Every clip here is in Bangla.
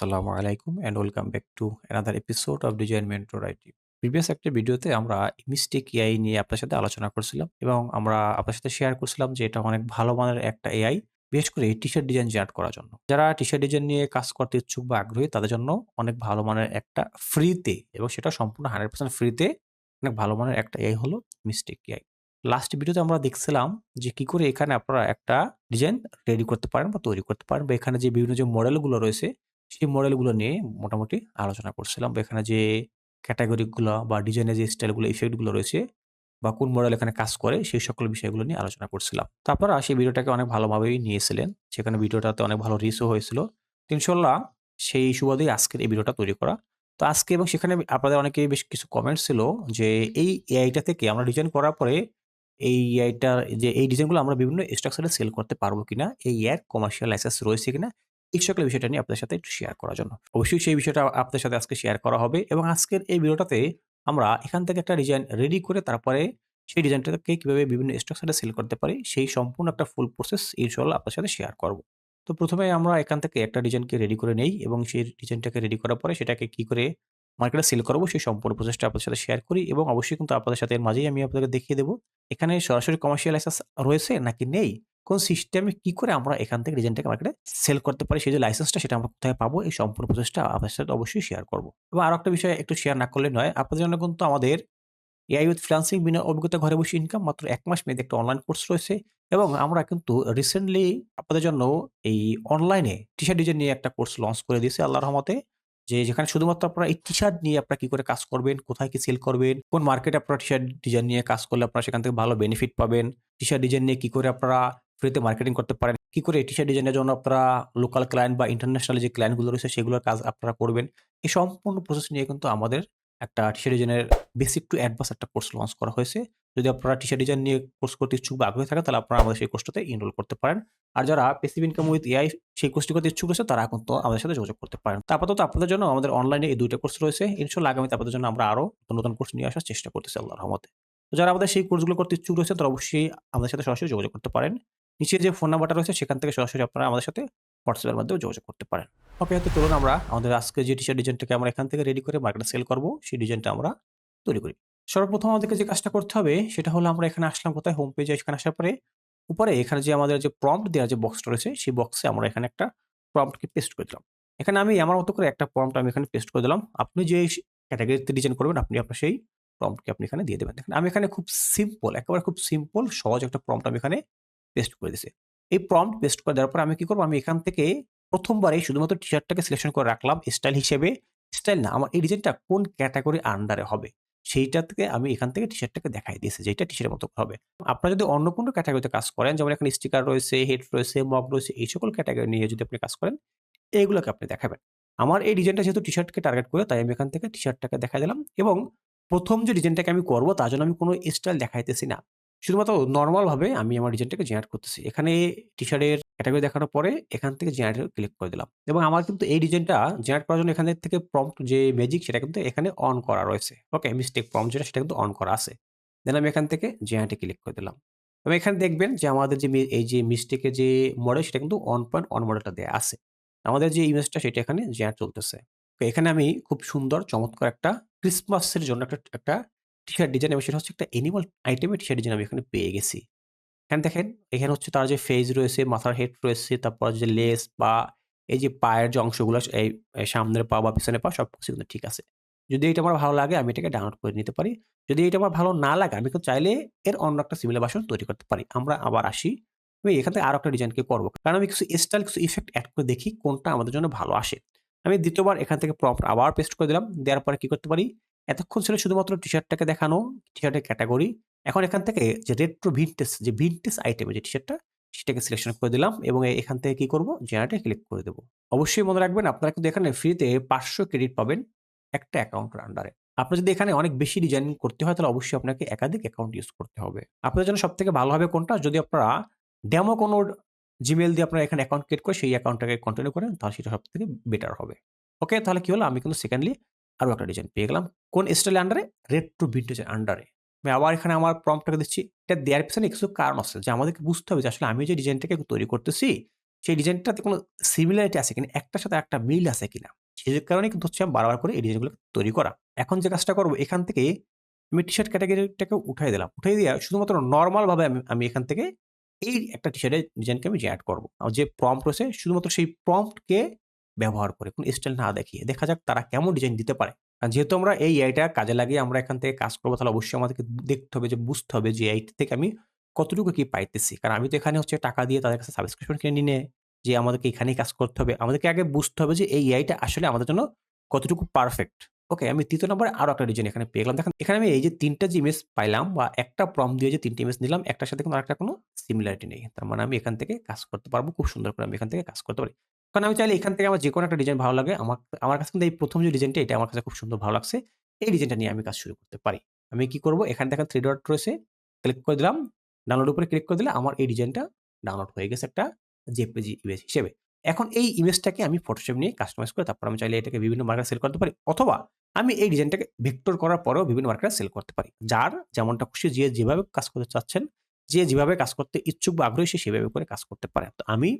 আসসালামু আলাইকুম and welcome back to another episode of design mentor IT. Previous একটা ভিডিওতে আমরা মিস্টেক এআই নিয়ে আপনার সাথে আলোচনা করছিলাম এবং আমরা আপনার সাথে শেয়ার করছিলাম যে এটা অনেক ভালো মানের একটা এআই বিশেষ করে টি-শার্ট ডিজাইন জেনারেট করার জন্য। যারা টি-শার্ট ডিজাইন নিয়ে কাজ করতে ইচ্ছুক বা আগ্রহী, তাদের জন্য অনেক ভালো মানের একটা ফ্রিতে এবং সেটা সম্পূর্ণ 100% ফ্রিতে অনেক ভালো মানের একটা এআই হলো মিস্টেক এআই। লাস্ট ভিডিওতে আমরা দেখছিলাম যে কি করে এখানে আপনারা একটা ডিজাইন রেডি করতে পারেন বা তৈরি করতে পারেন বা এখানে যে বিভিন্ন যে মডেলগুলো রয়েছে সেই মডেলগুলো নিয়ে মোটামুটি আলোচনা করছিলাম এখানে যে ক্যাটাগরিগুলো বা ডিজাইনের যে স্টাইলগুলো, ইফেক্টগুলো রয়েছে বা কোন মডেল এখানে কাজ করে সেই সকল বিষয়গুলো নিয়ে আলোচনা করছিলাম। তারপর সেই ভিডিওটাকে অনেক ভালোভাবেই নিয়েছিলেন। সেখানে ভিডিওটাতে অনেক ভালো রিচও হয়েছিল। তো ইনশাল্লাহ সেই সুবাদেই আজকের এই ভিডিওটা তৈরি করা। তো আজকে এবং সেখানে আপনাদের অনেকেই বেশ কিছু কমেন্টস ছিল যে এই এআইটা থেকে আমরা ডিজাইন করার পরে এই এআইটার যে এই ডিজাইনগুলো আমরা বিভিন্ন স্ট্রাকচারে সেল করতে পারব কিনা? এই এআইয়ের কমার্শিয়াল লাইসেন্স রয়েছে কিনা? এই সকল বিষয়টা নিয়ে আপনাদের সাথে একটু শেয়ার করার জন্য। অবশ্যই সেই বিষয়টা আপনাদের সাথে আজকে শেয়ার করা হবে এবং আজকের এই ভিডিওটাতে আমরা এখান থেকে একটা ডিজাইন রেডি করে তারপরে সেই ডিজাইনটাকে কীভাবে বিভিন্ন স্ট্রাকচারে সেল করতে পারি, সেই সম্পূর্ণ একটা ফুল প্রসেস ইনশাআল্লাহ আপনার সাথে শেয়ার করব। তো প্রথমে আমরা এখান থেকে একটা ডিজাইনকে রেডি করে নেই এবং সেই ডিজাইনটাকে রেডি করার পরে সেটাকে কি করে মার্কেটে সেল করব সেই সম্পূর্ণ প্রসেসটা আপনাদের সাথে শেয়ার করি এবং অবশ্যই কিন্তু আপনাদের সাথে এর মাঝেই আমি আপনাদেরকে দেখিয়ে দেবো এখানে সরাসরি কমার্শিয়াল লাইসেন্স রয়েছে নাকি নেই? কোন সিস্টেমে কি করে আমরা এখান থেকে ডিজাইনটাকে মার্কেটে সেল করতে পারি সেই যে লাইসেন্সটা সেটা আমরা কোথায় পাবো এই সম্পূর্ণ প্রসেসটা আপনাদের সাথে অবশ্যই শেয়ার করব এবং আরও একটা বিষয় একটু শেয়ার না করলে নয়। আপনাদের জন্য কিন্তু আমাদের এআই উইথ ফ্রিল্যান্সিং বিনা অভিজ্ঞতা ঘরে বসে ইনকাম মাত্র এক মাস মেয়াদি একটা অনলাইন কোর্স রয়েছে এবং আমরা কিন্তু রিসেন্টলি আপনাদের জন্য এই অনলাইনে টি-শার্ট ডিজাইন নিয়ে একটা কোর্স লঞ্চ করে দিয়েছে আল্লাহ রহমতে। যে যেখানে শুধুমাত্র আপনারা এই টি-শার্ট নিয়ে আপনারা কি করে কাজ করবেন, কোথায় কি সেল করবেন, কোন মার্কেটে আপনারা টি-শার্ট ডিজাইন নিয়ে কাজ করলে আপনারা সেখান থেকে ভালো বেনিফিট পাবেন। টি-শার্ট ডিজাইন নিয়ে কি করে আপনারা ফ্রিতে মার্কেটিং করতে পারেন, কি করে টি-শার্ট ডিজাইনের জন্য আপনারা লোকাল ক্লায়েন্ট বা ইন্টারন্যাশনাল যে ক্লায়েন্টগুলো রয়েছে সেগুলোর কাজ আপনারা করবেন। এই সম্পূর্ণ প্রসেস নিয়ে কিন্তু আমাদের একটা টি-শার্ট ডিজাইনের বেসিক টু অ্যাডভান্স একটা কোর্স লঞ্চ করা হয়েছে। যদি আপনারা টি-শার্ট ডিজাইন নিয়ে কোর্স করতে ইচ্ছুক বা আগ্রহী থাকেন তাহলে আপনারা আমাদের সেই কোর্সটাতে এনরোল করতে পারেন। আর যারা প্যাসিভ ইনকাম উইথ এআই সেই কোর্সটি করতে ইচ্ছুক রয়েছে তারা কিন্তু আমাদের সাথে যোগাযোগ করতে পারেন। তো আপাতত আপনাদের জন্য আমাদের অনলাইনে এই দুইটা কোর্স রয়েছে। ইনশাআল্লাহ আগামীতে আপনাদের জন্য আমরা আরও নতুন, কোর্স নিয়ে আসার চেষ্টা করতেছি আল্লাহর রহমতে। তো যারা আমাদের সেই কোর্সগুলো করতে ইচ্ছুক রয়েছেন তারা অবশ্যই আমাদের সাথে সরাসরি যোগাযোগ করতে পারেন। নিচে যে ফোন নাম্বারটা রয়েছে, সেখান থেকে সরাসরি আপনারা আমাদের সাথে হোয়াটসঅ্যাপের মাধ্যমে যোগাযোগ করতে পারেন। ওকে তো চলুন আমরা আমাদের আজকে যে টি-শার্ট ডিজাইনটাকে আমরা এখান থেকে রেডি করে মার্কেটে সেল করব, সেই ডিজাইনটা আমরা তৈরি করি। সর্বপ্রথম আমাদেরকে যে কাজটা করতে হবে, সেটা হলো আমরা এখানে আসলাম কোথায় হোম পেজে এখানে আসার পরে উপরে এখানে যে আমাদের যে প্রম্পট দেওয়ার যে বক্সটা রয়েছে, সেই বক্সে আমরা এখানে একটা প্রম্পটকে পেস্ট করে দিলাম। এখানে আমি আমার মতো করে একটা প্রম্পট আমি এখানে পেস্ট করে দিলাম। আপনি যে ক্যাটাগরিতে ডিজাইন করবেন, আপনি আপনার সেই প্রম্পটকে আপনি এখানে দিয়ে দেবেন। দেখেন, আমি এখানে খুব সিম্পল একেবারে খুব সিম্পল সহজ একটা প্রম্পট আমি এখানে পেস্ট করে দিছি। এই প্রম্পট পেস্ট করে দেওয়ার পর আমি কি করব আমি এখান থেকে প্রথমবারেই শুধুমাত্র টি-শার্টটাকে সিলেকশন করে রাখলাম স্টাইল হিসেবে। স্টাইল না আমার এই ডিজাইনটা কোন ক্যাটেগরি আন্ডারে হবে সেইটা থেকে আমি এখান থেকে টি-শার্টটাকে দেখাই দিয়েছি যে এটা টি-শার্টের মতো হবে। আপনারা যদি অন্য কোনো ক্যাটেগরিতে কাজ করেন যেমন এখানে স্টিকার রয়েছে, হেড রয়েছে, মগ রয়েছে এই সকল ক্যাটাগরি নিয়ে যদি আপনি কাজ করেন এগুলোকে আপনি দেখাবেন। আমার এই ডিজাইনটা যেহেতু টি-শার্টকে টার্গেট করে তাই আমি এখান থেকে টি-শার্টটাকে দেখাই দিলাম এবং প্রথম যে ডিজাইনটাকে আমি করব তার জন্য আমি কোনো স্টাইল দেখাইতেছি না। শুধুমাত্র নরমাল ভাবে আমি আমার ডিজাইনটাকে জেনারেট করতেছি। এখানে টি-শার্টের ক্যাটেগরি দেখানোর পরে এখান থেকে জেনারেট ক্লিক করে দিলাম। এবং আমার কিন্তু এই ডিজাইনটা জেনারেট করার জন্য এখান থেকে প্রম্পট যে ম্যাজিক সেটা কিন্তু এখানে অন করা রয়েছে। ওকে মিস্টেক প্রম্পট যেটা, সেটা কিন্তু অন করা আছে। দেন আমি এখান থেকে জেনারেট ক্লিক করে দিলাম। এবং এখানে দেখবেন যে আমাদের যে এই যে মিস্টেকের যে মডেল সেটা কিন্তু 1.1 মডেলটা দেওয়া আছে। আমাদের যে ইমেজটা সেটা এখানে জেনারেট চলতেছে। তো এখানে আমি খুব সুন্দর, চমৎকার একটা ক্রিসমাসের জন্য একটা একটা টি-শার্ট ডিজাইন এবং সেটা হচ্ছে একটা অ্যানিমাল আইটেমের টি-শার্ট ডিজাইন আমি এখানে পেয়ে গেছি। এখানে দেখেন এখানে হচ্ছে তার যে ফেস রয়েছে, মাথার হেড রয়েছে, তারপর যে লেস বা এই যে পায়ের যে অংশগুলো এই সামনের পা বা পিছনে পা সব কিছু কিন্তু ঠিক আছে। যদি এটা আমার ভালো লাগে আমি এটাকে ডাউনলোড করে নিতে পারি। যদি এটা আমার ভালো না লাগে আমি কিন্তু চাইলে এর অন্য একটা সিমিলার ভার্সন তৈরি করতে পারি। আমরা আবার আসি। আমি এখান থেকে আরও একটা ডিজাইনকে করব। কারণ আমি কিছু স্টাইল কিছু ইফেক্ট এড করে দেখি কোনটা আমাদের জন্য ভালো আসে। আমি দ্বিতীয়বার এখান থেকে প্রম্পট আবার পেস্ট করে দিলাম। দেওয়ার পরে কী করতে পারি? এতক্ষণ ছিল শুধুমাত্র টি-শার্টটাকে দেখানো, টি-শার্টের ক্যাটাগরি এখন এখান থেকে যে রেট্রো ভিনটেজ যে ভিনটেজ আইটেমের যে টি-শার্টটা সেটাকে সিলেকশন করে দিলাম এবং এখান থেকে কি করব? জেনারেট ক্লিক করে দেবো অবশ্যই মনে রাখবেন আপনারা কিন্তু এখানে ফ্রিতে ৫০০ ক্রেডিট পাবেন একটা অ্যাকাউন্টের আন্ডারে। আপনার যদি এখানে অনেক বেশি ডিজাইন করতে হয় তাহলে অবশ্যই আপনাকে একাধিক অ্যাকাউন্ট ইউজ করতে হবে। আপনাদের জন্য সবথেকে ভালো হবে কোনটা? যদি আপনারা ডেমো কোনো জিমেইল দিয়ে আপনারা এখানে অ্যাকাউন্ট ক্রিয়েট করে সেই অ্যাকাউন্টটাকে কন্টিনিউ করেন তাহলে সেটা সব থেকে বেটার হবে। ওকে তাহলে কি হলো? আমি কিন্তু সেকেন্ডলি আরও একটা ডিজাইন পেয়ে গেলাম। কোন স্টাইলের আন্ডারে? রেট্রো ভিনটেজ এর আন্ডারে। আমি আবার এখানে আমার প্রম্পটটাকে দিচ্ছি। এটা দেওয়ার পিছনে কিছু কারণ আছে যে আমাদেরকে বুঝতে হবে যে আসলে আমি যে ডিজাইনটাকে তৈরি করতেছি সেই ডিজাইনটাতে কোনো সিমিলারিটি আছে কিনা, একটার সাথে একটা মিল আছে কিনা। সেই কারণে কিন্তু হচ্ছে আমি বারবার করে এই ডিজাইনগুলো তৈরি করা। এখন যে কাজটা করব এখান থেকে আমি টি-শার্ট ক্যাটেগরিটাকে উঠাই দিলাম। উঠাই দিয়া শুধুমাত্র নর্মালভাবে আমি আমি এখান থেকে এই একটা টি-শার্টের ডিজাইনকে আমি যে এড করব। যে প্রম্পট রয়েছে শুধুমাত্র সেই প্রম্পটকে ব্যবহার করে, কোন স্টাইল না দেখিয়ে। দেখা যাক তারা কেমন ডিজাইন দিতে পারে। আর যেহেতু আমরা এই এআইটা কাজে লাগিয়ে আমরা এখান থেকে কাজ করব, তাহলে অবশ্যই আমাদেরকে দেখতে হবে যে, বুঝতে হবে যে এআই থেকে আমি কতটুকু কি পাইতেছি। কারণ আমি তো এখানে হচ্ছে টাকা দিয়ে তাদের কাছে সাবস্ক্রিপশন কিনে নিয়ে যে আমাদেরকে এখানেই কাজ করতে হবে। আমাদেরকে আগে বুঝতে হবে যে, এই এআইটা আসলে আমাদের জন্য কতটুকু পারফেক্ট। ওকে আমি তৃতীয় নম্বরে আরও একটা ডিজাইন এখানে পেয়ে গেলাম। দেখেন, এখানে আমি এই যে ৩ টা যে ইমেজ পাইলাম বা একটা প্রম্পট দিয়ে যে ৩ টা ইমেজ নিলাম, একটার সাথে কিন্তু আরেকটা কোনো সিমিলারিটি নেই। তার মানে আমি এখান থেকে কাজ করতে পারব। খুব সুন্দর করে আমি এখান থেকে কাজ করতে পারি। কারণ আমি চাইলে এখান থেকে আমার যেকোনো একটা ডিজাইন ভালো লাগে। আমার আমার কাছে কিন্তু এই প্রথম যে ডিজাইনটা এটা আমার কাছে খুব সুন্দর ভালো লাগছে। এই ডিজাইনটা নিয়ে আমি কাজ শুরু করতে পারি। আমি কি করব এখানে দেখেন থ্রি ডট রয়েছে। ক্লিক করে দিলাম। ডাউনলোড উপরে ক্লিক করে দিলে আমার এই ডিজাইনটা ডাউনলোড হয়ে গেছে একটা জেপিজি ইমেজ হিসেবে। এখন এই ইমেজটাকে আমি ফটোশপ নিয়ে কাস্টমাইজ করে তারপর আমি চাইলে এটাকে বিভিন্ন মার্কেটে সেল করতে পারি। অথবা আমি এই ডিজাইনটাকে ভেক্টর করার পরেও বিভিন্ন মার্কেটে সেল করতে পারি। যার যেমনটা খুশি যে যেভাবে কাজ করতে চাচ্ছেন, যে যেভাবে কাজ করতে ইচ্ছুক বা আগ্রহী সেভাবে করে কাজ করতে পারে। তো আমি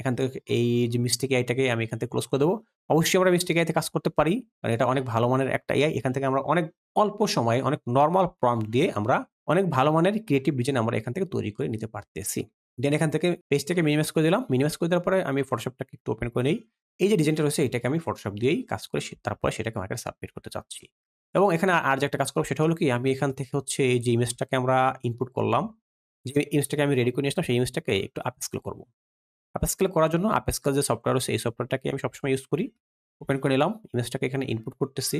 এখান থেকে এই যে মিস্টেক এআইটাকে আমি এখান থেকে ক্লোজ করে দেবো অবশ্যই আমরা মিস্টেক এআইতে কাজ করতে পারি। কারণ এটা অনেক ভালো মানের একটা এআই। এখান থেকে আমরা অনেক অল্প সময়ে, অনেক নরমাল প্রম্পট দিয়ে আমরা অনেক ভালো মানের ক্রিয়েটিভ ডিজাইন আমরা এখান থেকে তৈরি করে নিতে পারতেছি। দেন এখান থেকে পেজটাকে মিনিমাইজ করে দিলাম। মিনিমাইজ করে দেওয়ার পরে আমি ফটোশপটাকে একটু ওপেন করে নিই এই যে ডিজাইনটা রয়েছে, এটাকে আমি ফটোশপ দিয়েই কাজ করে তারপরে সেটাকে মার্কেটে সাবমিট করতে চাচ্ছি। এবং এখানে আর যে একটা কাজ করব, সেটা হলো কি, আমি এখান থেকে হচ্ছে এই যে ইমেজটাকে আমরা ইনপুট করলাম। যে ইমেজটাকে আমি রেডি করে নিয়ে আসলাম সেই ইমেজটাকে একটু আপস্কেল করব। আপস্কেল করার জন্য আপস্কেল যে সফটওয়্যার রয়েছে, এই সফটওয়্যারটাকে আমি সবসময় ইউজ করি। ওপেন করে নিলাম। ইমেজটাকে এখানে ইনপুট করতেছি।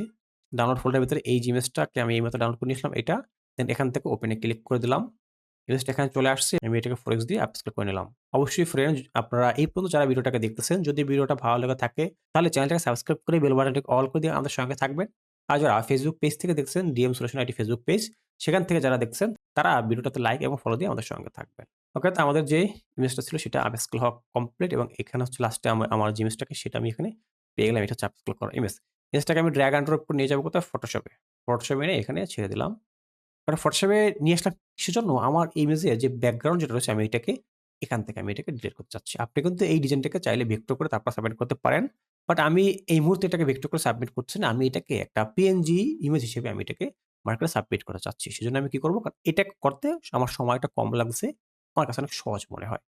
ডাউনলোড ফোল্ডারের ভিতরে এই ইমেজটাকে আমি এই মতো ডাউনলোড করে নিয়েছিলাম, এটা। দেন এখান থেকে ওপেন ক্লিক করে দিলাম। ইমেজটা এখানে চলে আসছে। আমি এটাকে ফরেক্স দিয়ে আপস্কেল করে নিলাম। অবশ্যই ফ্রেন্ড আপনারা এই পর্যন্ত যারা ভিডিওটাকে দেখতেছেন, যদি ভিডিওটা ভালো লেগে থাকে, তাহলে চ্যানেলটাকে সাবস্ক্রাইব করে বেল বাটনটাকে অল করে দিয়ে আমাদের সঙ্গে থাকবেন। আর যারা ফেসবুক পেজ থেকে দেখছেন DM solution IT Facebook page সেখান থেকে যারা দেখছেন তারা ভিডিওটাতে লাইক এবং ফলো দিয়ে আমাদের সঙ্গে থাকবেন। তো আমাদের যে ইমেজটা ছিল সেটা আপস্কেল হওয়া কমপ্লিট এবং এখানে হচ্ছে লাস্টে আমার আমার যে ইমেজটাকে সেটা আমি এখানে পেয়ে গেলাম। এটা হচ্ছে আপস্কেল করা ইমেজ। ইমেজটাকে আমি ড্রাগ এন্ড ড্রপ করে নিয়ে যাব কোথায় ফটোশপে। ফটোশপে এনে এখানে ছেড়ে দিলাম। কারণ ফটোশপে নিয়ে আসলাম কিসের জন্য? আমার ইমেজের যে ব্যাকগ্রাউন্ড যেটা রয়েছে, আমি এটাকে এখান থেকে আমি এটাকে ডিলিট করতে চাচ্ছি। আপনি কিন্তু এই ডিজাইনটাকে চাইলে ভেক্টর করে তারপর সাবমিট করতে পারেন। বাট আমি এই মুহূর্তে এটাকে ভেক্টর করে সাবমিট করছি না। আমি এটাকে একটা পিএনজি ইমেজ হিসেবে আমি এটাকে মার্কেটে সাবমিট করতে চাচ্ছি। সেজন্য আমি কি করব কারণ এটা করতে আমার সময়টা কম লাগছে। আমার কাছে অনেক সহজ মনে হয়।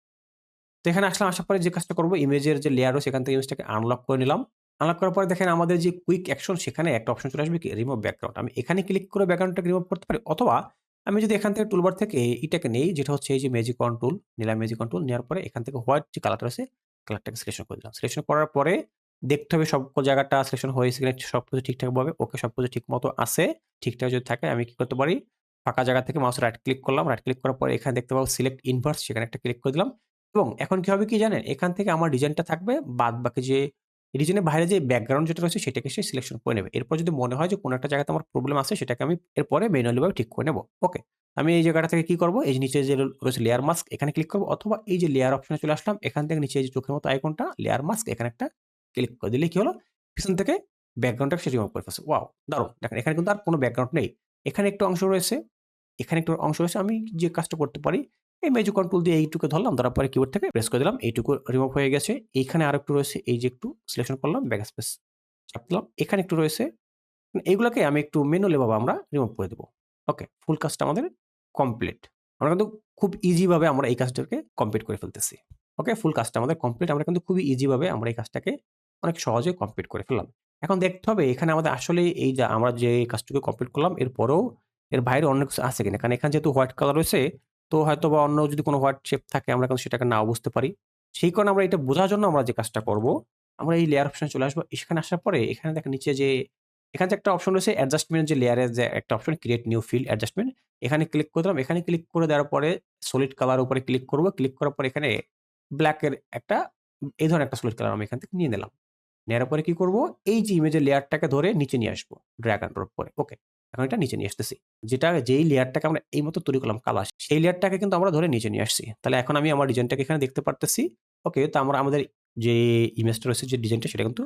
তো এখানে আসলাম আসার পরে যে কাজটা করব ইমেজের যে লেয়ার রয়েছে সেখান থেকে ইমেজটাকে আনলক করে নিলাম। আনলক করার পরে দেখেন আমাদের যে কুইক অ্যাকশন সেখানে একটা অপশন চলে আসবে কি রিমুভ ব্যাকগ্রাউন্ড। আমি এখানে ক্লিক করে ব্যাকগ্রাউন্ডটাকে রিমুভ করতে পারি অথবা আমি যদি এখান থেকে টুলবার থেকে এটাকে নেই যেটা হচ্ছে এই যে ম্যাজিক অন টুল, নিলাম ম্যাজিক অন টুল নেওয়ার পরে এখান থেকে হোয়াইট যে কালারটা রয়েছে কালারটাকে সিলেকশন করে দিলাম। সিলেকশন করার পরে দেখতে হবে সব জায়গাটা সিলেকশন হয়েছে কিনা সবকিছু ঠিকঠাকভাবে ওকে সবকিছু ঠিকমতো আছে। ঠিকঠাক যদি থাকে আমি কি করতে পারি ফাঁকা জায়গা থেকে মাউস রাইট ক্লিক করলাম। রাইট ক্লিক করার পরে এখানে দেখতে পাবো সিলেক্ট ইনভার্স সেখানে একটা ক্লিক করে দিলাম। এবং এখন কি হবে কি জানেন? এখান থেকে আমার ডিজাইনটা থাকবে, বাদবাকি যে ডিজাইনের বাইরে যে ব্যাকগ্রাউন্ড যেটা রয়েছে সেটাকে সে সিলেকশন করে নেবে। এরপর যদি মনে হয় যে কোনো একটা জায়গাতে আমার প্রবলেম আছে, সেটাকে আমি এরপরে ম্যানুয়ালি ভাবে ঠিক করে নেব ওকে। আমি এই জায়গাটা থেকে কি করব এই নিচে যে রয়েছে লেয়ার মাস্ক এখানে ক্লিক করব অথবা এই যে লেয়ার অপশনে চলে আসলাম। এখান থেকে নিচে যে চোখের মতো আইকনটা লেয়ার মাস্ক এখানে একটা ক্লিক করে দিলে কি হলো? পিছন থেকে ব্যাকগ্রাউন্ডটাকে সে করে ফেলছে। ওয়াও! দারুণ! দেখেন, এখানে কিন্তু আর কোনো ব্যাকগ্রাউন্ড নেই। এখানে একটু অংশ রয়েছে। এখানে একটু অংশ রয়েছে। আমি যে কাজটা করতে পারি, এই ম্যাজিক কন্ট্রোল দিয়ে এইটুকু ধরলাম, ধরার পরে কিবোর্ড থেকে প্রেস করে দিলাম। এইটুকু রিমুভ হয়ে গেছে। এইখানে আরেকটু রয়েছে, এই যে একটু সিলেকশন করলাম ব্যাক স্পেস চাপ দিলাম। এখানে একটু রয়েছে। এগুলাকে আমি একটু ম্যানুয়ালি ভাবে আমরা রিমুভ করে দেবো ওকে ফুল কাজটা আমাদের কমপ্লিট। আমরা কিন্তু খুব ইজিভাবে আমরা এই কাজটাকে কমপ্লিট করে ফেলতেছি। ওকে ফুল কাজটা আমাদের কমপ্লিট। আমরা কিন্তু খুবই ইজিভাবে আমরা এই কাজটাকে অনেক সহজে কমপ্লিট করে ফেললাম। এখন দেখতে হবে, এখানে আমাদের আসলে এই যে আমরা যে কাজটুকু কমপ্লিট করলাম, এরপরেও এর বাইরে অন্য কিছু আছে কিনা। কারণ এখানে যেহেতু হোয়াইট কালার রয়েছে তো হয়তো বা অন্য যদি কোনো হোয়াইট শেপ থাকে আমরা কিন্তু সেটাকে নাও বুঝতে পারি। সেই কারণে আমরা এটা বোঝার জন্য আমরা যে কাজটা করব, আমরা এই লেয়ার অপশনে চলে আসব। এখানে আসার পরে এখানে দেখেন নিচে যে এখানে যে একটা অপশন রয়েছে অ্যাডজাস্টমেন্ট যে লেয়ারের যে একটা option create new field adjustment এখানে ক্লিক করে দিলাম। এখানে ক্লিক করে দেওয়ার পরে সলিড কালার উপরে ক্লিক করব। ক্লিক করার পরে এখানে ব্লাক এর একটা এই ধরনের একটা সলিড কালার আমি এখান থেকে নিয়ে নিলাম। নেওয়ার পরে কি করব? এই যে ইমেজের লেয়ারটাকে ধরে নিচে নিয়ে আসব। ড্রাগ এন্ড ড্রপ করে। ওকে। এখন এটা নিচে নিয়ে আসতেছি। যেটা, যেই লেয়ারটাকে আমরা এই মতো তৈরি করলাম কালার, সেই লেয়ারটাকে কিন্তু আমরা ধরে নিচে নিয়ে আসছি। তাহলে এখন আমি আমার ডিজাইনটাকে এখানে দেখতে পারতেছি। ওকে তো আমরা আমাদের যে ইমেজটা রয়েছে, যে ডিজাইনটা সেটা কিন্তু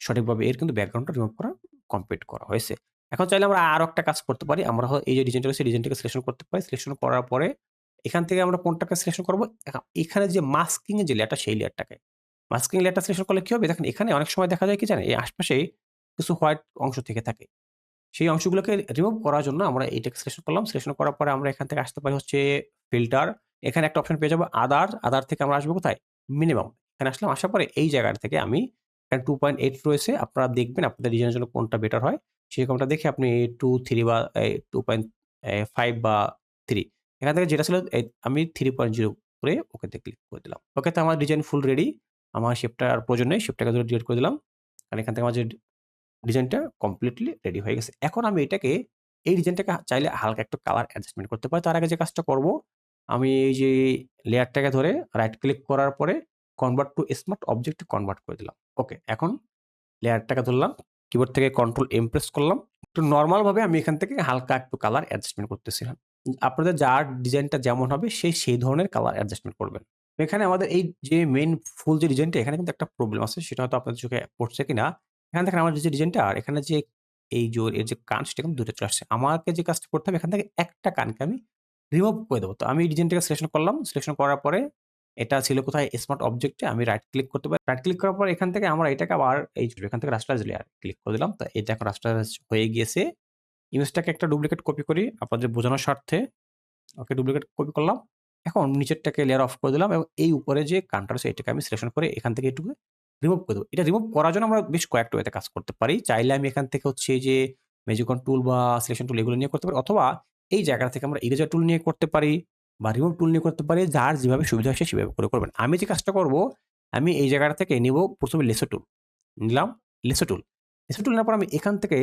সঠিকভাবে এর কিন্তু ব্যাকগ্রাউন্ডটা রিমুভ করা কমপ্লিট করা হয়েছে। এখন চাইলে আমরা আরও একটা কাজ করতে পারি। আমরা এই যে ডিজাইনটা রয়েছে ডিজাইনটাকে সিলেকশন করতে পারি। সিলেকশন করার পরে এখান থেকে আমরা কোনটাকে সিলেকশন করব এখা, এখানে যে মাস্কিং যে লেয়ারটা সেই লেয়ারটাকে। মাস্কিং লেয়ারটা সিলেকশন করলে কি হবে? দেখেন, এখানে অনেক সময় দেখা যায় কি জানেন? এই আশপাশে কিছু হোয়াইট অংশ থেকে থাকে। সেই অংশগুলোকে রিমুভ করার জন্য আমরা এইটাকে সিলেকশন করলাম। সিলেকশন করার পরে আমরা এখান থেকে আসতে পারি হচ্ছে ফিল্টার। এখানে একটা অপশন পেয়ে যাব আদার। আদার থেকে আমরা আসব কোথায়? মিনিমাম। এখানে আসলাম, আসার পরে এই জায়গাটা থেকে আমি এখানে 2.8 রয়েছে। আপনারা দেখবেন আপনাদের ডিজাইনের জন্য কোনটা বেটার হয়। সেরকমটা দেখে আপনি 2, 3 বা এই 2.5 বা থ্রি এখান থেকে যেটা ছিল আমি 3.0 করে ওকেতে ক্লিক করে দিলাম। ওকে তো আমার ডিজাইন ফুল রেডি। আমার শেপটা আর প্রয়োজন নেই। শেপটাকে ধরে ডিলিট করে দিলাম। কারণ এখান থেকে আমার যে ডিজাইনটা কমপ্লিটলি রেডি হয়ে গেছে। এখন আমি এটাকে এই ডিজাইনটাকে চাইলে হালকা একটু কালার অ্যাডজাস্টমেন্ট করতে পারি। তার আগে যে কাজটা করব, আমি এই যে লেয়ারটাকে ধরে রাইট ক্লিক করার পরে convert to smart object convert করে দিলাম। ওকে, এখন লেয়ারটাকে ধরলাম। কিবোর্ড থেকে কন্ট্রোল এম প্রেস করলাম। একটু নর্মালভাবে আমি এখান থেকে হালকা একটু কালার অ্যাডজাস্টমেন্ট করতেছিলাম। আপনাদের যার ডিজাইনটা যেমন হবে সেই সেই ধরনের কালার অ্যাডজাস্টমেন্ট করবেন। এখানে আমাদের এই যে মেইন ফুল যে ডিজাইনটা এখানে কিন্তু একটা প্রবলেম আছে। সেটা হয়তো আপনাদের চোখে পড়ছে কিনা। এখানে দেখেন আমার যে ডিজাইনটা আর এখানে যে এই যে এর যে কান, সেটা কিন্তু ২ টা চলে আসছে। আমাকে যে কাজটা করতে হবে, এখান থেকে একটা কানকে আমি রিমুভ করে দেবো তো আমি এই ডিজাইনটাকে সিলেকশন করলাম। সিলেকশন করার পরে এটা ছিল কোথায়? স্মার্ট অবজেক্টে আমি রাইট ক্লিক করতে পারি। রাইট ক্লিক করার পর এখান থেকে আমরা এটাকে আবার এই এখান থেকে রাস্টারাইজ লেয়ার ক্লিক করে দিলাম। তো এটা এখন রাস্টারাইজ হয়ে গিয়েছে। ইমেজটাকে একটা ডুপ্লিকেট কপি করি আপনাদের বোঝানোর স্বার্থে। ওকে ডুপ্লিকেট কপি করলাম। এখন নিচেরটাকে লেয়ার অফ করে দিলাম এবং এই উপরে যে কানটা আছে এটাকে আমি সিলেকশন করে এখান থেকে এটুকু রিমুভ করে দেবো এটা রিমুভ করার জন্য আমরা বেশ কয়েকটা ওয়েতে কাজ করতে পারি। চাইলে আমি এখান থেকে হচ্ছে যে মেজিকন টুল বা সিলেকশন টুল এগুলো নিয়ে করতে পারি অথবা এই জায়গা থেকে আমরা ইরেজার টুল নিয়ে করতে পারি বা রিমুভ টুল নিয়ে করতে পারি। যার যেভাবে সুবিধা হয় সেভাবে করে করবেন। আমি যে কাজটা করব, আমি এই জায়গাটা থেকে নিব ১ম এ লেসো টুল। নিলাম লেসো টুল। লেসো টুল নেওয়ার পর আমি এখান থেকে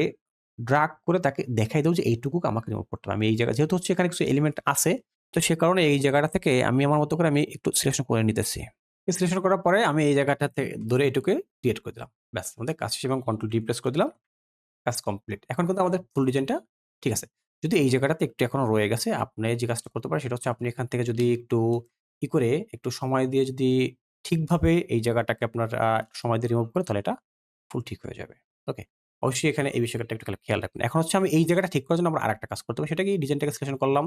ড্রাগ করে তাকে দেখাই দেবো যে এইটুকু আমাকে রিমুভ করতে হবে। আমি এই জায়গায় যেহেতু হচ্ছে এখানে কিছু এলিমেন্ট আছে, তো সে কারণে এই জায়গাটা থেকে আমি আমার মতো করে আমি একটু সিলেকশন করে নিতেছি। সিলেকশন করার পরে আমি এই জায়গাটাতে ধরে এটুকে ক্রিয়েট করে দিলাম। ব্যাস আমাদের কাজ শেষ এবং কন্ট্রোল ডি প্রেস করে দিলাম। কাজ কমপ্লিট। এখন কিন্তু আমাদের ফুল ডিজাইনটা ঠিক আছে। যদি এই জায়গাটাতে একটু এখনও রয়ে গেছে, আপনি যে কাজটা করতে পারেন সেটা হচ্ছে আপনি এখান থেকে যদি একটু ই করে একটু সময় দিয়ে যদি ঠিকভাবে এই জায়গাটাকে আপনার সময় দিয়ে রিমুভ করে তাহলে এটা ফুল ঠিক হয়ে যাবে। ওকে। অবশ্যই এখানে এই বিষয়টা একটু খেয়াল রাখবেন। এখন হচ্ছে আমি এই জায়গাটা ঠিক করার জন্য আমরা আরেকটা কাজ করতে পারি। সেটা কি ডিজাইনটাকে সিলেকশন করলাম।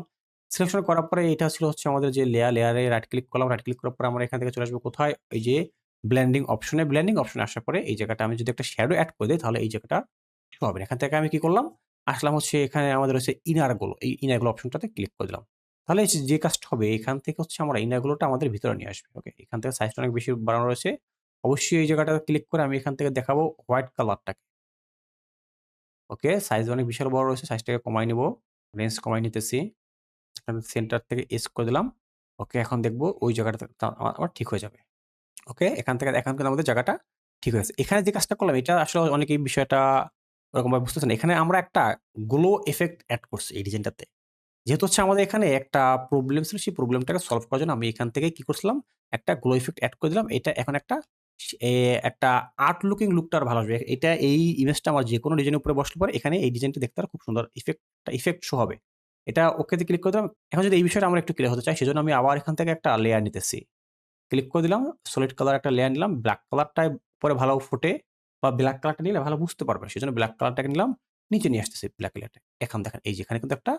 সিলেকশন করার পরে এটা ছিল হচ্ছে আমাদের যে লেয়ার, লেয়ারে রাইট ক্লিক করলাম। রাইট ক্লিক করার পরে আমরা এখান থেকে চলে আসব কোথায়? এই যে ব্ল্যান্ডিং অপশনে। ব্ল্যান্ডিং অপশনে আসার পরে এই জায়গাটা আমি যদি একটা শ্যাডো অ্যাড করে দিই তাহলে এই জায়গাটা হবে। এখান থেকে আমি কি করলাম? আসলাম হচ্ছে এখানে আমাদের হচ্ছে ইনার গ্লো। এই ইনারগুলো অপশনটাতে ক্লিক করে দিলাম। তাহলে যে কাজটা হবে এখান থেকে হচ্ছে আমরা ইনার গ্লোটা আমাদের ভিতরে নিয়ে আসবে। ওকে। এখান থেকে সাইজটা অনেক বেশি বাড়ানো রয়েছে। অবশ্যই এই জায়গাটাতে ক্লিক করে আমি এখান থেকে দেখাবো হোয়াইট কালারটাকে। ওকে, সাইজ অনেক বিশাল বড় রয়েছে। সাইজটাকে কমায় নিব। রেঞ্জ কমায় নিতেছি। সেন্টার থেকে এস করে দিলাম। ওকে, এখন দেখব ওই জায়গাটাতে তা আমার ঠিক হয়ে যাবে। ওকে, এখান থেকে এখন কিন্তু আমাদের জায়গাটা ঠিক হয়েছে। এখানে যে কাজটা করলাম এটা আসলে অনেকেই বিষয়টা ওরকমভাবে বুঝতেছে না। এখানে আমরা একটা গ্লো ইফেক্ট এড করছি এই ডিজাইনটাতে। যেহেতু হচ্ছে আমাদের এখানে একটা প্রবলেম ছিল সেই প্রবলেমটাকে সলভ করার জন্য আমি এখান থেকে কি করছিলাম? একটা গ্লো ইফেক্ট এড করে দিলাম। এটা এখন একটা একটা আর্ট লুকিং লুকটা আরও ভালো আসবে। এটা এই ইমেজটা আমার যেকোনো ডিজাইনের উপরে বসলে পরে এখানে এই ডিজাইনটা দেখতে আরও খুব সুন্দর ইফেক্ট ইফেক্ট শো হবে। এটা ওকেতে ক্লিক করে দিলাম। এখন যদি এই বিষয়টা আমরা একটু ক্লিয়ার হতে চাই সেজন্য আমি আবার এখান থেকে একটা লেয়ার নিতেছি। ক্লিক করে দিলাম। সলিড কালার একটা লেয়ার নিলাম। ব্ল্যাক কালারটায় পরে ভালো ফোটে বা ব্ল্যাক কালারটা নিলে ভালো বুঝতে পারবেন। সেজন্য ব্ল্যাক কালারটাকে নিলাম। নিচে নিয়ে আসতেছি ব্ল্যাক লেয়ারটা। এখন দেখেন এই যেখানে কিন্তু একটা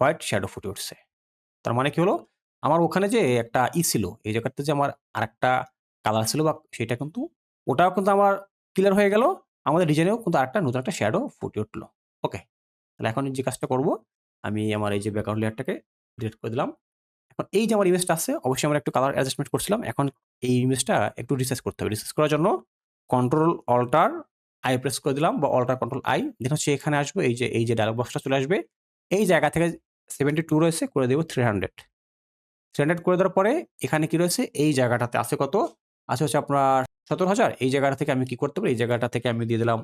হোয়াইট শ্যাডো ফুটে উঠছে। তার মানে কি হলো? আমার ওখানে যে একটা ই ছিল, এই জায়গাতে যে আমার আরেকটা কালার ছিল বা সেটা কিন্তু ওটাও কিন্তু আমার ক্লিয়ার হয়ে গেল। আমাদের ডিজাইনেও কিন্তু আরেকটা নতুন একটা শ্যাডো ফুটে উঠল ওকে। তাহলে এখন যে কাজটা করব, আমি আমার এই যে ব্যাকগ্রাউন্ড লেয়ারটাকে ডিলিট করে দিলাম। এখন এই যে আমার ইমেজটা আছে অবশ্যই আমরা একটু কালার অ্যাডজাস্টমেন্ট করছিলাম। এখন এই ইমেজটা একটু রিসাইজ করতে হবে। রিসাইজ করার জন্য কন্ট্রোল অল্টার আই প্রেস করে দিলাম বা অল্টার কন্ট্রোল আই। দেন হচ্ছে এখানে আসব এই যে এই যে ডায়ালগ বক্সটা চলে আসবে। এই জায়গা থেকে 72 রয়েছে করে দেবো থ্রি হান্ড্রেড থ্রি হান্ড্রেড করে দেওয়ার পরে এখানে কি রয়েছে? এই জায়গাটাতে আছে কত? আছে হচ্ছে আপনার ১৭,০০০ এই জায়গাটা থেকে আমি কি করতে পারি? এই জায়গাটা থেকে আমি দিয়ে দিলাম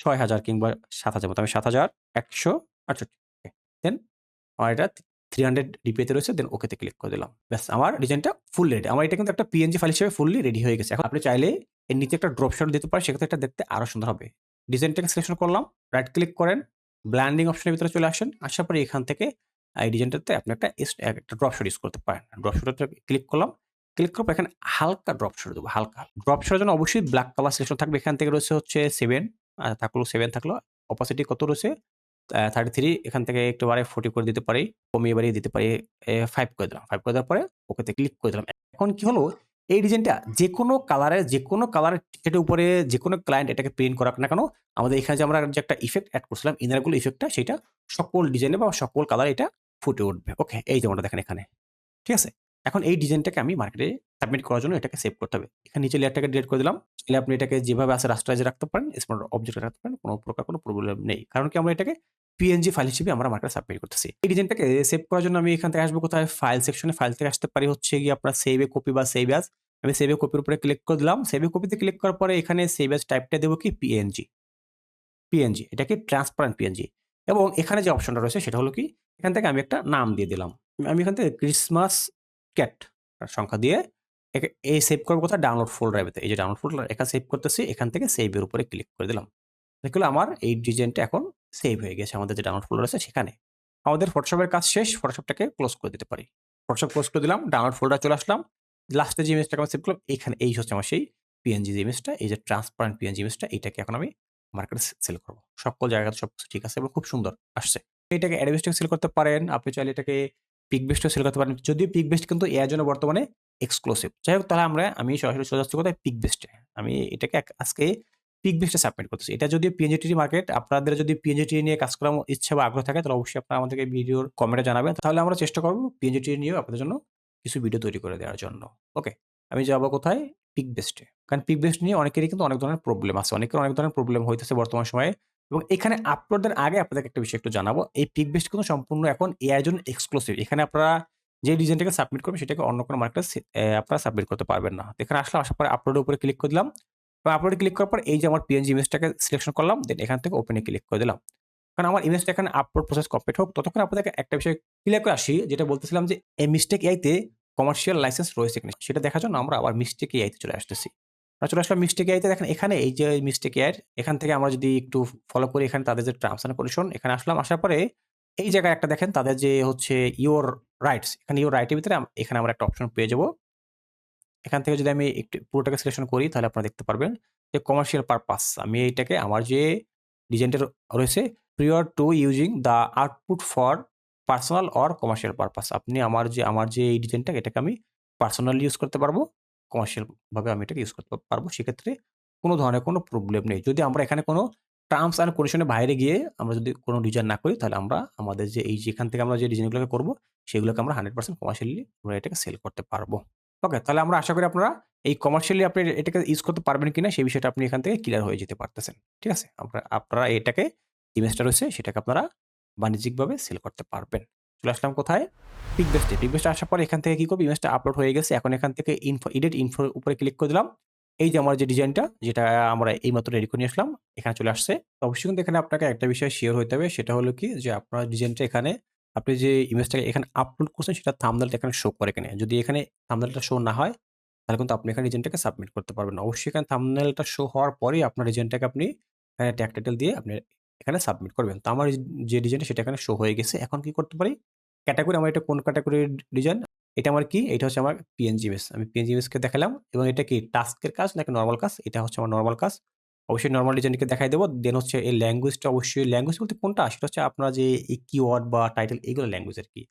৬,০০০ কিংবা ৭,০০০ মতো। আমি ৭,১৬৮ ওকে। দেন আমার এটা 300 ডিপিতে রয়েছে। দেন ওকেতে ক্লিক করে দিলাম। ব্যাস আমার ডিজাইনটা ফুল রেডি। আমার এটা কিন্তু একটা পিএনজি ফাইল হিসেবে ফুললি রেডি হয়ে গেছে। এখন আপনি চাইলে এর নিচে একটা ড্রপ শ্যাডো দিতে পারেন। সেক্ষেত্রে এটা দেখতে আরও সুন্দর হবে। ডিজাইনটাকে সিলেকশন করলাম। রাইট ক্লিক করেন। ব্ল্যান্ডিং অপশনের ভিতরে চলে আসেন। আসার পরে এখান থেকে এই ডিজাইনটাতে আপনি একটা একটা ড্রপ শ্যাডো ইউজ করতে পারেন। ড্রপ শ্যাডোতে ক্লিক করলাম। ক্লিক পর এখানে হালকা ড্রপ শ্যাডো দেব, হালকা। ড্রপ শ্যাডোর জন্য অবশ্যই ব্ল্যাক কালার সিলেকশন থাকবে। এখান থেকে রয়েছে হচ্ছে 7 আ থাকল সেভেন থাকল। অপাসিটি কত রয়েছে? আ 33 এখান থেকে একটু বাড়ায় 40 করে দিতে পারি। কমিয়ে বাড়িয়ে দিতে পারি। ফাইভ করে দিলাম। 5 করে দেওয়ার পরে ওকেতে ক্লিক করে দিলাম। এখন কি হলো? এই ডিজাইনটা যেকোনো কালারের যেকোনো কালারের টিকেটের উপরে যেকোনো ক্লায়েন্ট এটাকে প্রিন্ট করাক না কেন, আমাদের এখানে যে আমরা যে একটা ইফেক্ট অ্যাড করছিলাম, ইনার গ্লো ইফেক্টটা সেটা সকল ডিজাইনে বা সকল কালার এটা ফুটে উঠবে। ওকে? এই যেমনটা দেখেন এখানে। ঠিক আছে? এখন এই ডিজাইনটাকে আমি মার্কেটে সাবমিট করার জন্য এটাকে সেভ করতে হবে। এখানে নিচে লেয়ারটাকে ডিলিট করে দিলাম। চাইলে আপনি এটাকে যেভাবে আছে রাস্টারাইজ রাখতে পারেন, স্মার্ট অবজেক্ট রাখতে পারেন। কোনো প্রকার কোনো প্রবলেম নেই। কারণ কি আমরা এটাকে পিএনজি ফাইল হিসেবে আমরা মার্কেটে সাবমিট করতেছি। এই ডিজাইনটাকে সেভ করার জন্য আমি এখান থেকে আসব কোথায়? ফাইল সেকশনে ফাইল থেকে আসতে পারি হচ্ছে গিয়ে আপনার সেভ এ কপি বা সেভ অ্যাজ। আমি সেভ এ কপির উপরে ক্লিক করে দিলাম। সেভ এ কপিতে ক্লিক করার পরে এখানে সেভ অ্যাজ টাইপটা দেবো কি? পিএনজি। পিএনজি। এটাকে ট্রান্সপারেন্ট পিএনজি। এবং এখানে যে অপশনটা রয়েছে সেটা হলো কি? এখান থেকে আমি একটা নাম দিয়ে দিলাম। আমি এখান থেকে ক্রিসমাস ক্যাট সংখ্যা দিয়ে এই সেভ করব কোথায়? ডাউনলোড ফোল্ডার ভিতরে। এই যে ডাউনলোড ফোল্ডার এখানে সেভ করতেছি। এখান থেকে সেভ এর উপরে ক্লিক করে দিলাম। দেখলে আমার এই ডিজাইনটা এখন সেভ হয়ে গেছে আমাদের যে ডাউনলোড ফোল্ডার আছে সেখানে। আমাদের ফটোশপের কাজ শেষ। ফটোশপটাকে ক্লোজ করে দিতে পারি। ফটোশপ ক্লোজ করে দিলাম। ডাউনলোড ফোল্ডার চলে আসলাম। লাস্টে যে ইমেজটাকে আমি সেভ করলাম এখানে এই হচ্ছে আমার সেই পিএনজি যে ইমেজটা, এই যে ট্রান্সপারেন্ট পিএনজি ইমেজটা এটাকে এখন আমি মার্কেটে সেল করব। সকল জায়গাতে সবকিছু ঠিক আছে এবং খুব সুন্দর আসছে। এটাকে অ্যাডোব স্টক সেল করতে পারেন। আপনি চাইলে এটাকে পিক বেস্টেও সেল করতে পারেন। যদিও পিক বেস্ট কিন্তু এর জন্য বর্তমানে এক্সক্লুসিভ। যাই হোক তাহলে আমরা আমি সরাসরি চলে যাচ্ছি কোথায়? পিক বেস্টে। আমি এটাকে আজকে পিক বেস্টে সাবমিট করতেছি। এটা যদি পিএনজিটি মার্কেট, আপনাদের যদি পিএনজিটি নিয়ে কাজ করার ইচ্ছা বা আগ্রহ থাকে তাহলে অবশ্যই আপনারা আমাদেরকে ভিডিওর কমেন্টে জানাবেন। তাহলে আমরা চেষ্টা করব পিএনজিটি নিয়েও আপনাদের জন্য কিছু ভিডিও তৈরি করে দেওয়ার জন্য। ওকে? আমি যাব কোথায়? পিক বেস্টে। কারণ পিক বেস্ট নিয়ে অনেকেরই কিন্তু অনেক ধরনের প্রবলেম আছে। অনেকের অনেক ধরনের প্রবলেম হইতেছে বর্তমান সময়ে। এবং এখানে আপলোডের আগে আপনাদেরকে একটা বিষয় একটু জানাব। এই পিক বেস্ট কিন্তু সম্পূর্ণ এখন এআই জন্য এক্সক্লুসিভ। এখানে আপনারা যে ডিজাইনটাকে সাবমিট করবেন, সেটাকে অন্য কোনো মার্কেটে আপনারা সাবমিট করতে পারবেন না। এখানে আসলে আসার পরে আপলোড এর উপরে ক্লিক করে দিলাম। এবং আপলোডে ক্লিক করার পর এই যে আমার পিএনজি ইমেজটাকে সিলেকশন করলাম। দেন এখান থেকে ওপেন ক্লিক করে দিলাম। কারণ আমার ইমেজটা এখানে আপলোড প্রসেস কমপ্লিট হোক, ততক্ষণ আপনাদেরকে একটা বিষয় ক্লিয়ার করে আসি, যেটা বলতেছিলাম যে, এই মিস্টেক এআইতে কমার্শিয়াল লাইসেন্স রয়েছে কিনা, সেটা দেখার জন্য আমরা আবার মিস্টেক এআইতে চলে আসতেছি। চলে আসলাম মিস্টেক এআই তে দেখেন, এখানে এই যে মিস্টেক এর এখান থেকে আমরা যদি একটু ফলো করি, এখানে তাদের যে টার্মস অ্যান্ড কন্ডিশন এখানে আসলাম। আসার পরে এই জায়গায় একটা দেখেন, তাদের যে হচ্ছে ইউর রাইটস এখানে ইওর রাইটের ভিতরে এখানে আমরা একটা অপশন পেয়ে যাব। এখান থেকে যদি আমি একটু পুরোটাকে সিলেকশন করি, তাহলে আপনারা দেখতে পারবেন যে কমার্শিয়াল পারপাস আমি এইটাকে আমার যে ডিজাইনটা রয়েছে prior to using the output for personal or commercial purpose. আপনি আমার যে আমার যে এই ডিজাইনটা এটাকে আমি পার্সোনালি ইউজ করতে পারব। কমার্শিয়াল ভাবে আমি এটাকে ইউজ করতে পারব। সেক্ষেত্রে কোনো ধরনের কোনো প্রবলেম নেই। যদি আমরা এখানে কোনো টার্মস অ্যান্ড কন্ডিশন এর বাইরে গিয়ে আমরা যদি কোনো ডিজাইন না করি, তাহলে আমরা আমাদের যে এই যেখান থেকে আমরা যে ডিজাইনগুলোকে করব, সেগুলোকে আমরা 100% কমার্শিয়ালি আমরা এটাকে সেল করতে পারব। ওকে? তাহলে আমরা আশা করি আপনারা এই কমার্শিয়ালি আপনি এটাকে ইউজ করতে পারবেন কিনা, সেই বিষয়টা আপনি এখান থেকে ক্লিয়ার হয়ে যেতে পারতেছেন। ঠিক আছে? আপনারা আপনারা এটাকে ইমেজটা রয়েছে, সেটাকে আপনারা বাণিজ্যিকভাবে সেল করতে পারবেন। চলে আসলাম কোথায়? পিক বেস্টে। পিক বেস্টে আসার পরে এখান থেকে কি করব ইমেজটা আপলোড হয়ে গেছে। এখন এখান থেকে ইনফো এডিট ইনফোর উপরে ক্লিক করে দিলাম। এই যে আমার যে ডিজাইনটা যেটা আমরা এইমাত্র রেডি করে নিয়ে আসলাম, এখানে চলে আসছে। তো অবশ্যই কিন্তু এখানে আপনাকে একটা বিষয় সিওর হতে হবে সেটা হলো কি যে আপনার ডিজাইনটা এখানে আপনি যে ইমেজটাকে এখানে আপলোড করছেন সেটা থামদালটা এখানে শো করে কিনা। যদি এখানে থামদালটা শো না হয় তাহলে কিন্তু আপনি এখানে ডিজাইনটাকে সাবমিট করতে পারবেন অবশ্যই এখানে থাম্বনেইলটা শো হওয়ার পরেই আপনার ডিজাইনটাকে আপনি এখানে ট্যাগ টাইটেল দিয়ে আপনি এখানে সাবমিট করবেন। তো আমার যে ডিজাইনটা সেটা এখানে শো হয়ে গেছে। এখন কি করতে পারি? ক্যাটাগরি আমার এটা কোন ক্যাটাগরির ডিজাইন? এটা আমার কি? এটা হচ্ছে আমার পিএনজি ইমেজ। আমি পিএনজি ইমেজকে দেখালাম এবং এটা কি টাস্কের কাজ নাকি নর্মাল কাজ? এটা হচ্ছে আমার নর্মাল কাজ। অবশ্যই নর্মাল ডিজাইনকে দেখাই দেবো দেন হচ্ছে এই ল্যাঙ্গুয়েজটা অবশ্যই ল্যাঙ্গুয়েজ বলতে কোনটা? সেটা হচ্ছে আপনার যে এই কিওয়ার্ড বা টাইটেল এগুলো ল্যাঙ্গুয়েজ আর কি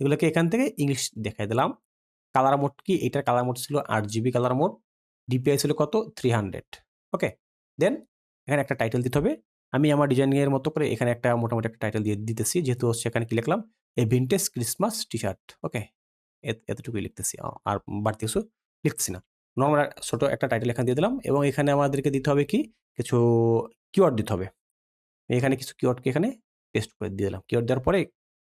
এগুলোকে এখান থেকে ইংলিশ দেখাই দিলাম। কালার মোড কি? এটার কালার মোড ছিল আট জিবি কালার মোড। ডিপিআই ছিল কত? 300 ওকে? দেন এখানে একটা টাইটেল দিতে হবে। আমি আমার ডিজাইনিং এর মতো করে এখানে একটা মোটামুটি একটা টাইটেল দিয়ে দিতেছি। যেহেতু হচ্ছে এখানে কি লিখলাম? A vintage Christmas t shirt. Okay? এত এতটুকুই লিখতেছি। আর বাড়তি কিছু লিখতেছি না। নরমাল ছোটো একটা টাইটেল এখানে দিয়ে দিলাম এবং এখানে আমাদেরকে দিতে হবে কি? কিছু কিওয়ার্ড দিতে হবে। এখানে কিছু কিওয়ার্ডকে এখানে পেস্ট করে দিয়ে দিলাম। কিওয়ার্ড দেওয়ার পরে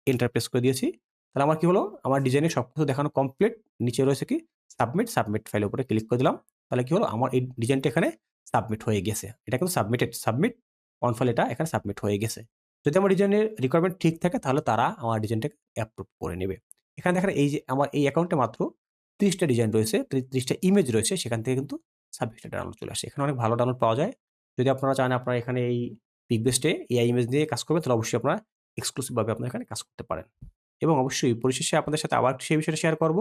এন্টার প্রেস করে দিয়েছি। তাহলে আমার কি হলো? আমার ডিজাইনের সবকিছু দেখানো কমপ্লিট। নিচে রয়েছে কি? সাবমিট, সাবমিট ফাইলের উপরে ক্লিক করে দিলাম। তাহলে কি হলো? আমার এই ডিজাইনটা এখানে সাবমিট হয়ে গেছে। এটা কিন্তু সাবমিটেড। সাবমিট ফাইল এটা এখানে সাবমিট হয়ে গেছে। যদি আমার ডিজাইনের রিকোয়ারমেন্ট ঠিক থাকে তাহলে তারা আমার ডিজাইনটাকে অ্যাপ্রুভ করে নেবে। এখানে দেখেন এই যে আমার এই অ্যাকাউন্টে মাত্র ত্রিশটা ডিজাইন রয়েছে, 30 টা ইমেজ রয়েছে সেখান থেকে কিন্তু 26 টা ডাউনলোড চলে আসে। এখানে অনেক ভালো ডাউনলোড পাওয়া যায়। যদি আপনারা চান আপনারা এখানে এই পিক বেস্টে এআই ইমেজ নিয়ে কাজ করবেন তাহলে অবশ্যই আপনারা এক্সক্লুসিভ ভাবে আপনারা এখানে কাজ করতে পারেন। এবং অবশ্যই পরিশেষে আপনাদের সাথে আবার সেই বিষয়টা শেয়ার করব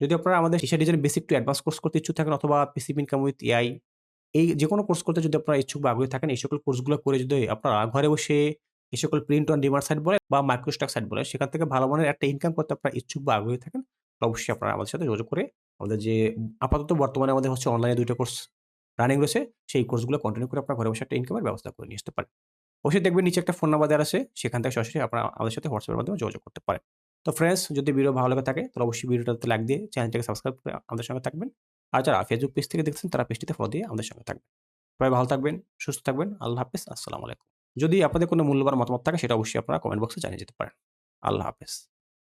যদি আপনারা আমাদের t shirt design basic to advance course করতে ইচ্ছুক থাকেন অথবা পিসিবি ইনকাম উইথ এআই এই যে কোনো কোর্স করতে যদি আপনারা ইচ্ছুক বা আগ্রহী থাকেন, এই সকল কোর্সগুলো করে যদি আপনারা ঘরে বসে এই সকল প্রিন্ট অন ডিমান্ড সাইট বলে বা মাইক্রোস্টক সাইট বলে সেখান থেকে ভালো মানের একটা ইনকাম করতে আপনারা ইচ্ছুক বা আগ্রহী থাকেন, অবশ্যই আপনারা আমাদের সাথে যোগাযোগ করে আমাদের যে আপাতত বর্তমানে আমাদের হচ্ছে অনলাইনে ২ টা কোর্স রানিং রয়েছে, সেই কোর্সগুলো কন্টিনিউ করে আপনার ঘরে বসে একটা ইনকামের ব্যবস্থা করে নিয়ে আসতে পারেন। অবশ্যই দেখবেন নিচে একটা ফোন নাম্বার দেওয়া আছে, সেখান থেকে সরাসরি আপনারা আমাদের সাথে হোয়াটসঅ্যাপের মাধ্যমে যোগাযোগ করতে পারেন। তো ফ্রেন্ডস যদি ভিডিও ভালো লাগে থাকে, তাহলে অবশ্যই ভিডিওটাতে লাইক দিয়ে চ্যানেলটাকে সাবস্ক্রাইব করে আমাদের সঙ্গে থাকবেন। আর যারা ফেসবুক পেজ থেকে দেখছেন তারা পেজটিতে ফলো দিয়ে আমাদের সঙ্গে থাকবেন। সবাই ভালো থাকবেন, সুস্থ থাকবেন। আল্লাহ হাফেজ। আসসালামু আলাইকুম। যদি আপনাদের কোনো মূল্যবান মতামত থাকে সেটা অবশ্যই আপনারা কমেন্ট বক্সে জানিয়ে যেতে পারেন। আল্লাহ হাফেজ।